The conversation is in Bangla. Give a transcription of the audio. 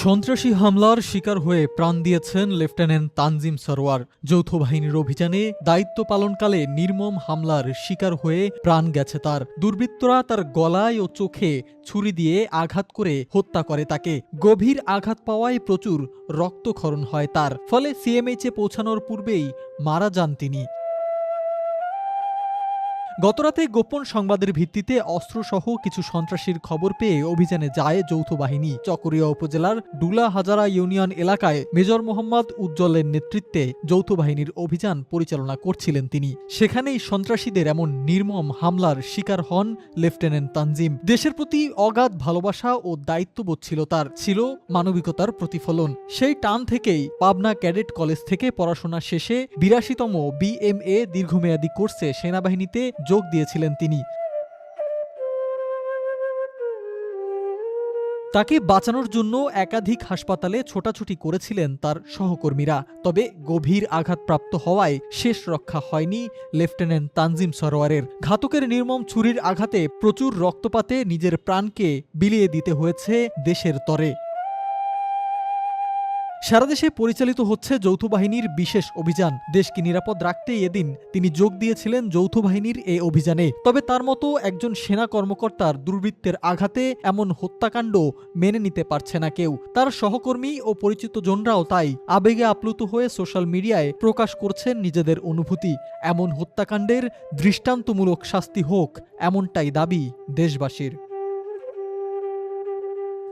সন্ত্রাসী হামলার শিকার হয়ে প্রাণ দিয়েছেন লেফটেন্যান্ট তানজিম সরোয়ার। যৌথ বাহিনীর অভিযানে দায়িত্ব পালনকালে নির্মম হামলার শিকার হয়ে প্রাণ গেছে তার। দুর্বৃত্তরা তার গলায় ও চোখে ছুরি দিয়ে আঘাত করে হত্যা করে তাকে। গভীর আঘাত পাওয়ায় প্রচুর রক্তক্ষরণ হয় তার। ফলে সিএমএইচে পৌঁছানোর পূর্বেই মারা যান তিনি। গতরাতে গোপন সংবাদের ভিত্তিতে অস্ত্রসহ কিছু সন্ত্রাসীর খবর পেয়ে অভিযানে যায় যৌথ বাহিনী। চকরিয়া উপজেলার ডুলা হাজারা ইউনিয়ন এলাকায় মেজর মোহাম্মদ উজ্জ্বলের নেতৃত্বে যৌথ বাহিনীর অভিযান পরিচালনা করছিলেন তিনি। সেখানেই সন্ত্রাসীদের এমন নির্মম হামলার শিকার হন লেফটেন্যান্ট তানজিম। দেশের প্রতি অগাধ ভালোবাসা ও দায়িত্ববোধ ছিল তার, ছিল মানবিকতার প্রতিফলন। সেই টান থেকেই পাবনা ক্যাডেট কলেজ থেকে পড়াশোনা শেষে বিরাশিতম বিএমএ দীর্ঘমেয়াদী কোর্সে সেনাবাহিনীতে যোগ দিয়েছিলেন তিনি। তাকে বাঁচানোর জন্য একাধিক হাসপাতালে ছোটাছুটি করেছিলেন তার সহকর্মীরা, তবে গভীর আঘাতপ্রাপ্ত হওয়ায় শেষ রক্ষা হয়নি লেফটেন্যান্ট তানজিম সরোয়ারের। ঘাতকের নির্মম ছুরির আঘাতে প্রচুর রক্তপাতে নিজের প্রাণকে বিলিয়ে দিতে হয়েছে দেশের তরে। সারা দেশে পরিচালিত হচ্ছে যৌথ বাহিনীর বিশেষ অভিযান। দেশকে নিরাপদ রাখতেই এদিন তিনি যোগ দিয়েছিলেন যৌথ বাহিনীর এই অভিযানে। তবে তার মতো একজন সেনা কর্মকর্তার দুর্বৃত্তের আঘাতে এমন হত্যাকাণ্ড মেনে নিতে পারছে না কেউ। তার সহকর্মী ও পরিচিত জনরাও তাই আবেগে আপ্লুত হয়ে সোশ্যাল মিডিয়ায় প্রকাশ করছেন নিজেদের অনুভূতি। এমন হত্যাকাণ্ডের দৃষ্টান্তমূলক শাস্তি হোক, এমনটাই দাবি দেশবাসীর।